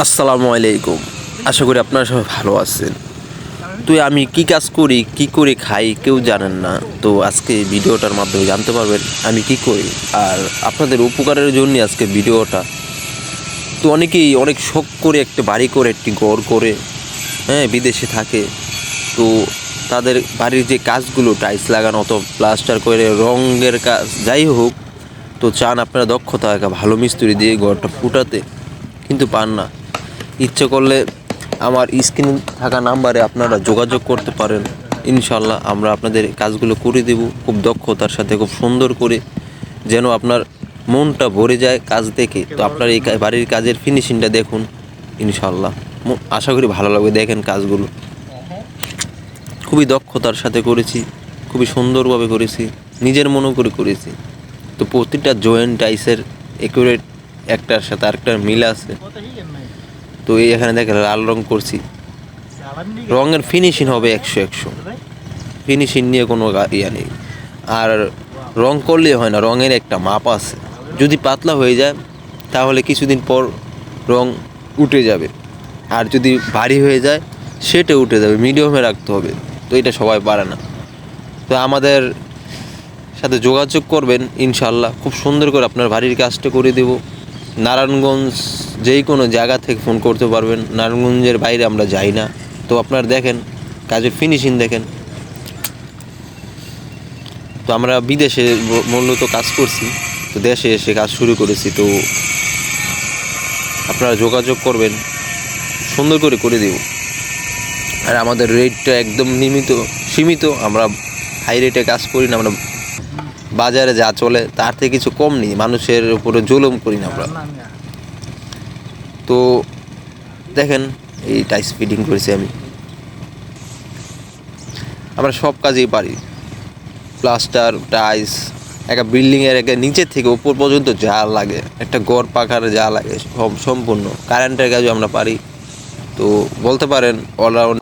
আসসালামু আলাইকুম। আশা করি আপনারা সবাই ভালো আছেন। তো আমি কি কাজ করি, কি করে খাই কেউ জানেন না। তো আজকে ভিডিওটার মাধ্যমে জানতে পারবেন আমি কি করি আর আপনাদের উপকারের জন্য আজকে ভিডিওটা। তো অনেকেই অনেক শখ করে একটা বাড়ি করে, একটি ঘর করে হ্যাঁ বিদেশে থাকে। তো তাদের বাড়ির যে কাজগুলো, টাইলস লাগানো অত প্লাস্টার করে রঙের কাজ, যাই হোক, তো চান আপনারা দক্ষতা, ভালো মিস্ত্রি দিয়ে ঘরটা ফুটাতে। কিন্তু পান না। ইচ্ছে করলে আমার স্ক্রিনে থাকা নাম্বারে আপনারা যোগাযোগ করতে পারেন। ইনশাল্লাহ আমরা আপনাদের কাজগুলো করে দেব খুব দক্ষতার সাথে, খুব সুন্দর করে, যেন আপনার মনটা ভরে যায় কাজ দেখে তো আপনার এই বাড়ির কাজের ফিনিশিংটা দেখুন ইনশাল্লাহ আশা করি ভালো লাগবে দেখেন কাজগুলো। খুবই দক্ষতার সাথে করেছি, খুবই সুন্দরভাবে করেছি, নিজের মনো করে করেছি। তো প্রতিটা জয়েন্ট টাইসের একটার সাথে আরেকটার মিল আছে। তো এই এখানে দেখেন, লাল রং করছি। রঙের ফিনিশিং হবে একশো একশো। ফিনিশিং নিয়ে কোনো ইয়া নেই। আর রং করলে হয় না, রঙের একটা মাপ আছে। যদি পাতলা হয়ে যায়, তাহলে কিছুদিন পর রং উঠে যাবে। আর যদি ভারী হয়ে যায়, সেটা উঠে যাবে মিডিয়ামে রাখতে হবে। তো এটা সবাই পারে না। তো আমাদের সাথে যোগাযোগ করবেন ইনশাল্লাহ খুব সুন্দর করে আপনার বাড়ির কাজটা করে দেব। নারায়ণগঞ্জ যেই কোনো জায়গা থেকে ফোন করতে পারবেন। নারায়ণগঞ্জের বাইরে আমরা যাই না। তো আপনারা দেখেন, কাজের ফিনিশিং দেখেন। তো আমরা বিদেশে মূলত কাজ করছি। তো দেশে এসে কাজ শুরু করেছি। তো আপনারা যোগাযোগ করবেন। সুন্দর করে করে দেব। আর আমাদের রেটটা একদম নিয়মিত সীমিত। আমরা হাই রেটে কাজ করি না। আমরা বাজারে যা চলে, তার থেকে কিছু কম নেই। মানুষের উপরে জুলুম করি না আমরা। তো দেখেন, এই টাইস ফিটিং করেছি আমি। আমরা সব কাজেই পারি। প্লাস্টার, টাইস, একটা বিল্ডিংয়ের একটা নিচের থেকে ওপর পর্যন্ত যা লাগে, একটা গড় পাখার যা লাগে সম্পূর্ণ। কারেন্টের কাজও আমরা পারি। তো বলতে পারেন অলরাউন্ড